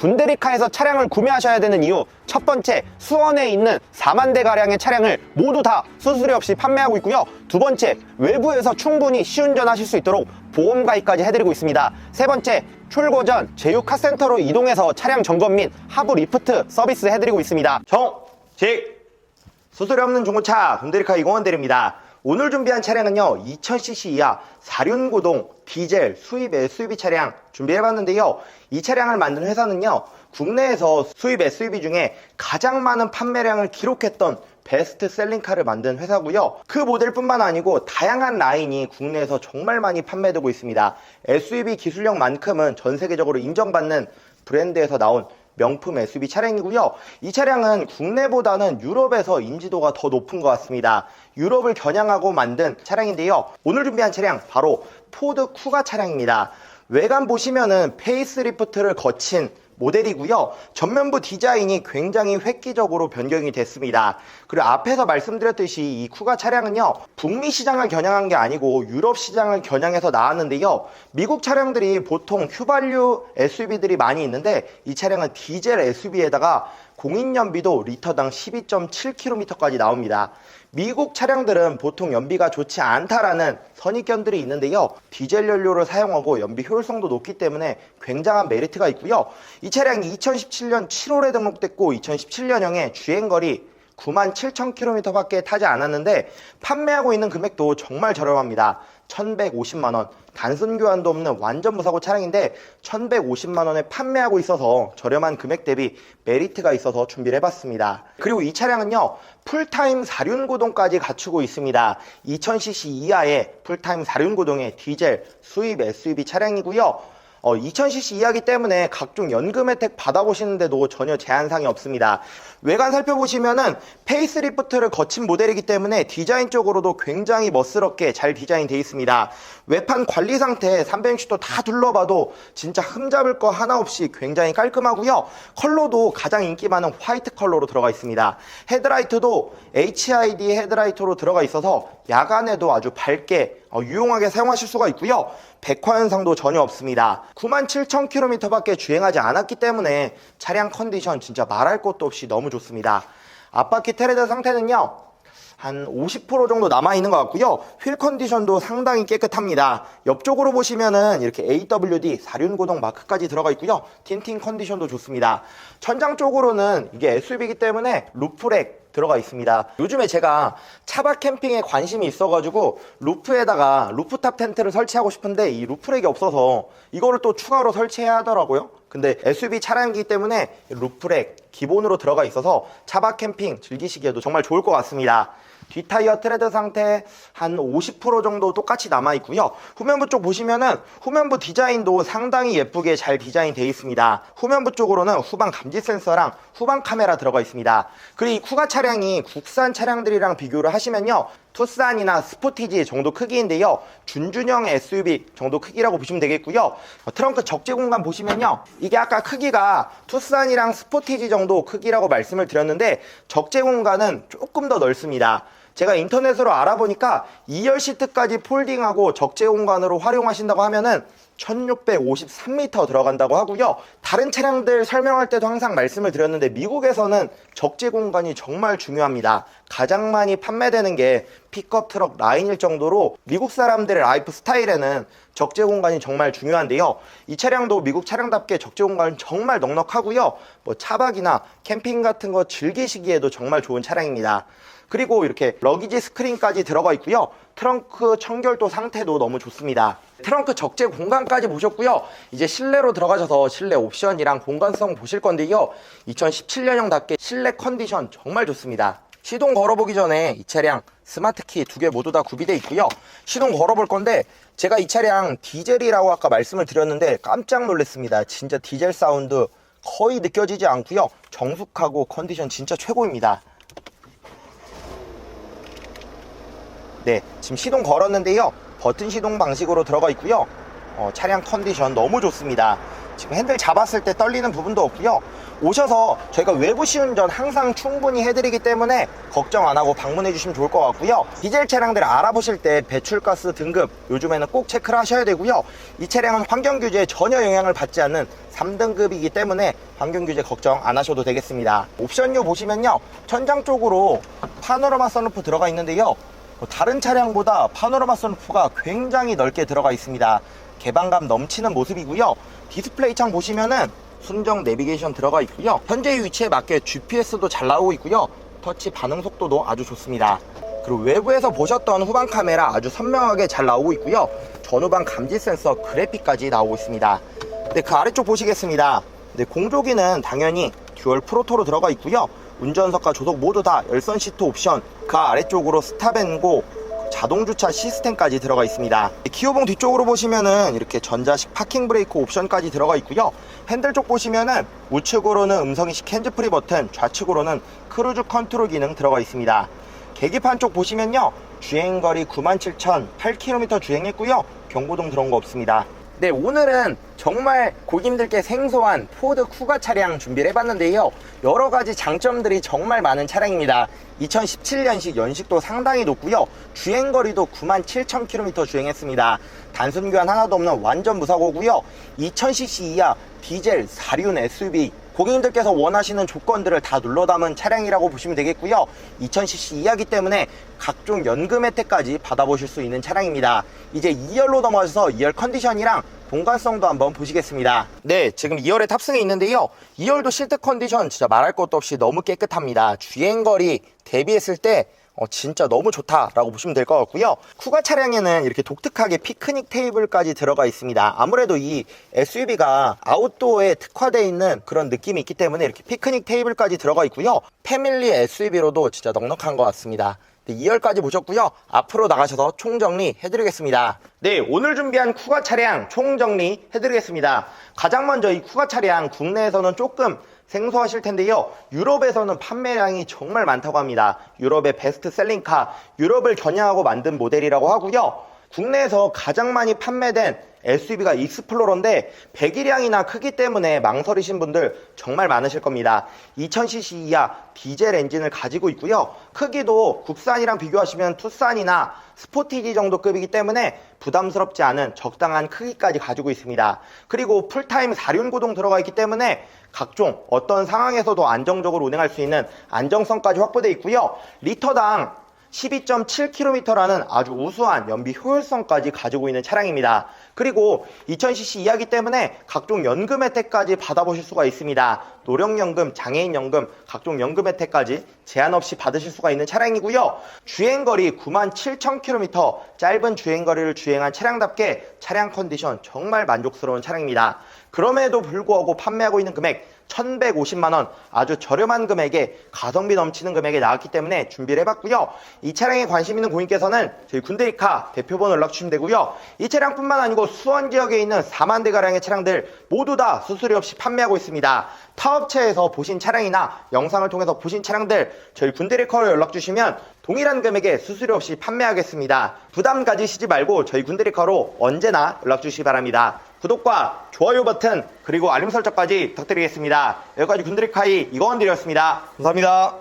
군데리카에서 차량을 구매하셔야 되는 이유 첫 번째 수원에 있는 4만 대 가량의 차량을 모두 다 수수료 없이 판매하고 있고요. 두 번째 외부에서 충분히 시운전하실 수 있도록 보험 가입까지 해드리고 있습니다. 세 번째 출고 전 제휴 카센터로 이동해서 차량 점검 및 하부 리프트 서비스 해드리고 있습니다. 정직 수수료 없는 중고차 군데리카 2공원 드립니다. 오늘 준비한 차량은요 2000cc 이하 4륜구동 디젤 수입 SUV 차량 준비해봤는데요. 이 차량을 만든 회사는요 국내에서 수입 SUV 중에 가장 많은 판매량을 기록했던 베스트 셀링카를 만든 회사고요. 그 모델뿐만 아니고 다양한 라인이 국내에서 정말 많이 판매되고 있습니다. SUV 기술력만큼은 전 세계적으로 인정받는 브랜드에서 나온 명품 SUV 차량이고요. 이 차량은 국내보다는 유럽에서 인지도가 더 높은 것 같습니다. 유럽을 겨냥하고 만든 차량인데요. 오늘 준비한 차량 바로 포드 쿠가 차량입니다. 외관 보시면은 페이스리프트를 거친 모델이고요. 전면부 디자인이 굉장히 획기적으로 변경이 됐습니다. 그리고 앞에서 말씀드렸듯이 이 쿠가 차량은요. 북미 시장을 겨냥한 게 아니고 유럽 시장을 겨냥해서 나왔는데요. 미국 차량들이 보통 휘발유 SUV들이 많이 있는데 이 차량은 디젤 SUV에다가 공인연비도 리터당 12.7km까지 나옵니다. 미국 차량들은 보통 연비가 좋지 않다라는 선입견들이 있는데요. 디젤 연료를 사용하고 연비 효율성도 높기 때문에 굉장한 메리트가 있고요. 이 차량이 2017년 7월에 등록됐고 2017년형에 주행거리 97,000km 밖에 타지 않았는데 판매하고 있는 금액도 정말 저렴합니다. 1,150만 원. 단순 교환도 없는 완전 무사고 차량인데 1,150만 원에 판매하고 있어서 저렴한 금액 대비 메리트가 있어서 준비를 해봤습니다. 그리고 이 차량은요, 풀타임 4륜 구동까지 갖추고 있습니다. 2000cc 이하의 풀타임 4륜 구동의 디젤 수입 SUV 차량이고요. 어, 2000cc 이하기 때문에 각종 연금 혜택 받아보시는데도 전혀 제한사항이 없습니다. 외관 살펴보시면은 페이스리프트를 거친 모델이기 때문에 디자인적으로도 굉장히 멋스럽게 잘 디자인되어 있습니다. 외판 관리 상태 360도 다 둘러봐도 진짜 흠잡을 거 하나 없이 굉장히 깔끔하고요. 컬러도 가장 인기 많은 화이트 컬러로 들어가 있습니다. 헤드라이트도 HID 헤드라이트로 들어가 있어서 야간에도 아주 밝게 어, 유용하게 사용하실 수가 있고요. 백화 현상도 전혀 없습니다. 97,000km 밖에 주행하지 않았기 때문에 차량 컨디션 진짜 말할 것도 없이 너무 좋습니다. 앞바퀴 테레드 상태는요. 한 50% 정도 남아있는 것 같고요. 휠 컨디션도 상당히 깨끗합니다. 옆쪽으로 보시면은 이렇게 AWD 4륜고동 마크까지 들어가 있고요. 틴팅 컨디션도 좋습니다. 천장 쪽으로는 이게 SUV이기 때문에 루프렉 들어가 있습니다. 요즘에 제가 차박 캠핑에 관심이 있어가지고 루프에다가 루프탑 텐트를 설치하고 싶은데 이 루프렉이 없어서 이거를 또 추가로 설치해야 하더라고요. 근데 SUV 차량이기 때문에 루프렉 기본으로 들어가 있어서 차박 캠핑 즐기시기에도 정말 좋을 것 같습니다. 뒷타이어 트레드 상태 한 50% 정도 똑같이 남아 있고요. 후면부 쪽 보시면은 후면부 디자인도 상당히 예쁘게 잘 디자인 되어 있습니다. 후면부 쪽으로는 후방 감지 센서랑 후방 카메라 들어가 있습니다. 그리고 이 쿠가 차량이 국산 차량들이랑 비교를 하시면요. 투싼이나 스포티지 정도 크기인데요. 준준형 SUV 정도 크기라고 보시면 되겠고요. 어, 트렁크 적재 공간 보시면요. 이게 아까 크기가 투싼이랑 스포티지 정도 크기라고 말씀을 드렸는데 적재 공간은 조금 더 넓습니다. 제가 인터넷으로 알아보니까 2열 시트까지 폴딩하고 적재 공간으로 활용하신다고 하면은 1653m 들어간다고 하고요. 다른 차량들 설명할 때도 항상 말씀을 드렸는데 미국에서는 적재 공간이 정말 중요합니다. 가장 많이 판매되는 게 픽업 트럭 라인일 정도로 미국 사람들의 라이프 스타일에는 적재 공간이 정말 중요한데요. 이 차량도 미국 차량답게 적재 공간은 정말 넉넉하고요. 뭐 차박이나 캠핑 같은 거 즐기시기에도 정말 좋은 차량입니다. 그리고 이렇게 러기지 스크린까지 들어가 있고요. 트렁크 청결도 상태도 너무 좋습니다. 트렁크 적재 공간까지 보셨고요. 이제 실내로 들어가셔서 실내 옵션이랑 공간성 보실 건데요. 2017년형답게 실내 컨디션 정말 좋습니다. 시동 걸어보기 전에 이 차량 스마트키 두 개 모두 다 구비되어 있고요. 시동 걸어볼 건데 제가 이 차량 디젤이라고 아까 말씀을 드렸는데 깜짝 놀랐습니다. 진짜 디젤 사운드 거의 느껴지지 않고요. 정숙하고 컨디션 진짜 최고입니다. 네, 지금 시동 걸었는데요. 버튼 시동 방식으로 들어가 있고요. 어, 차량 컨디션 너무 좋습니다. 지금 핸들 잡았을 때 떨리는 부분도 없고요. 오셔서 저희가 외부 시운전 항상 충분히 해드리기 때문에 걱정 안 하고 방문해 주시면 좋을 것 같고요. 디젤 차량들 알아보실 때 배출가스 등급 요즘에는 꼭 체크를 하셔야 되고요. 이 차량은 환경 규제에 전혀 영향을 받지 않는 3등급이기 때문에 환경 규제 걱정 안 하셔도 되겠습니다. 옵션료 보시면요. 천장 쪽으로 파노라마 선루프 들어가 있는데요. 뭐 다른 차량보다 파노라마 선루프가 굉장히 넓게 들어가 있습니다. 개방감 넘치는 모습이고요. 디스플레이 창 보시면은 순정 내비게이션 들어가 있고요. 현재 위치에 맞게 GPS도 잘 나오고 있고요. 터치 반응 속도도 아주 좋습니다. 그리고 외부에서 보셨던 후방 카메라 아주 선명하게 잘 나오고 있고요. 전후방 감지 센서 그래픽까지 나오고 있습니다. 네, 그 아래쪽 보시겠습니다. 네, 공조기는 당연히 듀얼 프로토로 들어가 있고요. 운전석과 조석 모두 다 열선 시트 옵션, 그 아래쪽으로 스탑앤고 자동 주차 시스템까지 들어가 있습니다. 기어봉 뒤쪽으로 보시면은 이렇게 전자식 파킹 브레이크 옵션까지 들어가 있고요. 핸들 쪽 보시면은 우측으로는 음성인식 핸즈프리 버튼, 좌측으로는 크루즈 컨트롤 기능 들어가 있습니다. 계기판 쪽 보시면요. 주행거리 97,008km 주행했고요. 경고등 들어온 거 없습니다. 네, 오늘은 정말 고객님들께 생소한 포드 쿠가 차량 준비를 해봤는데요. 여러 가지 장점들이 정말 많은 차량입니다. 2017년식 연식도 상당히 높고요. 주행거리도 97,000km 주행했습니다. 단순 교환 하나도 없는 완전 무사고고요. 2000cc 이하 디젤 4륜 SUV 고객님들께서 원하시는 조건들을 다 눌러 담은 차량이라고 보시면 되겠고요. 2000cc 이하기 때문에 각종 연금 혜택까지 받아보실 수 있는 차량입니다. 이제 2열로 넘어가서 2열 컨디션이랑 공간성도 한번 보시겠습니다. 네, 지금 2열에 탑승해 있는데요. 2열도 실드 컨디션 진짜 말할 것도 없이 너무 깨끗합니다. 주행거리 대비했을 때 어, 진짜 너무 좋다라고 보시면 될 것 같고요. 쿠가 차량에는 이렇게 독특하게 피크닉 테이블까지 들어가 있습니다. 아무래도 이 SUV가 아웃도어에 특화되어 있는 그런 느낌이 있기 때문에 이렇게 피크닉 테이블까지 들어가 있고요. 패밀리 SUV로도 진짜 넉넉한 것 같습니다. 네, 2열까지 보셨고요. 앞으로 나가셔서 총정리 해드리겠습니다. 네, 오늘 준비한 쿠가 차량 총정리 해드리겠습니다. 가장 먼저 이 쿠가 차량 국내에서는 조금 생소하실 텐데요. 유럽에서는 판매량이 정말 많다고 합니다. 유럽의 베스트 셀링카, 유럽을 겨냥하고 만든 모델이라고 하고요. 국내에서 가장 많이 판매된 SUV가 익스플로러인데 배기량이나 크기 때문에 망설이신 분들 정말 많으실 겁니다. 2000cc 이하 디젤 엔진을 가지고 있고요. 크기도 국산이랑 비교하시면 투싼이나 스포티지 정도 급이기 때문에 부담스럽지 않은 적당한 크기까지 가지고 있습니다. 그리고 풀타임 4륜 구동 들어가 있기 때문에 각종 어떤 상황에서도 안정적으로 운행할 수 있는 안정성까지 확보되어 있고요. 리터당 12.7km라는 아주 우수한 연비 효율성까지 가지고 있는 차량입니다. 그리고 2000cc 이하기 때문에 각종 연금 혜택까지 받아보실 수가 있습니다. 노령연금, 장애인연금, 각종 연금 혜택까지 제한 없이 받으실 수가 있는 차량이고요. 주행거리 97,000km, 짧은 주행거리를 주행한 차량답게 차량 컨디션 정말 만족스러운 차량입니다. 그럼에도 불구하고 판매하고 있는 금액 1150만 원 아주 저렴한 금액에 가성비 넘치는 금액에 나왔기 때문에 준비를 해봤고요. 이 차량에 관심 있는 고객님께서는 저희 군대리카 대표번호 연락 주시면 되고요. 이 차량뿐만 아니고 수원 지역에 있는 4만 대가량의 차량들 모두 다 수수료 없이 판매하고 있습니다. 타업체에서 보신 차량이나 영상을 통해서 보신 차량들 저희 군대리카로 연락 주시면 동일한 금액에 수수료 없이 판매하겠습니다. 부담 가지시지 말고 저희 군대리카로 언제나 연락 주시기 바랍니다. 구독과 좋아요 버튼 그리고 알림 설정까지 부탁드리겠습니다. 여기까지 군대리카이 이거원 드렸습니다. 감사합니다.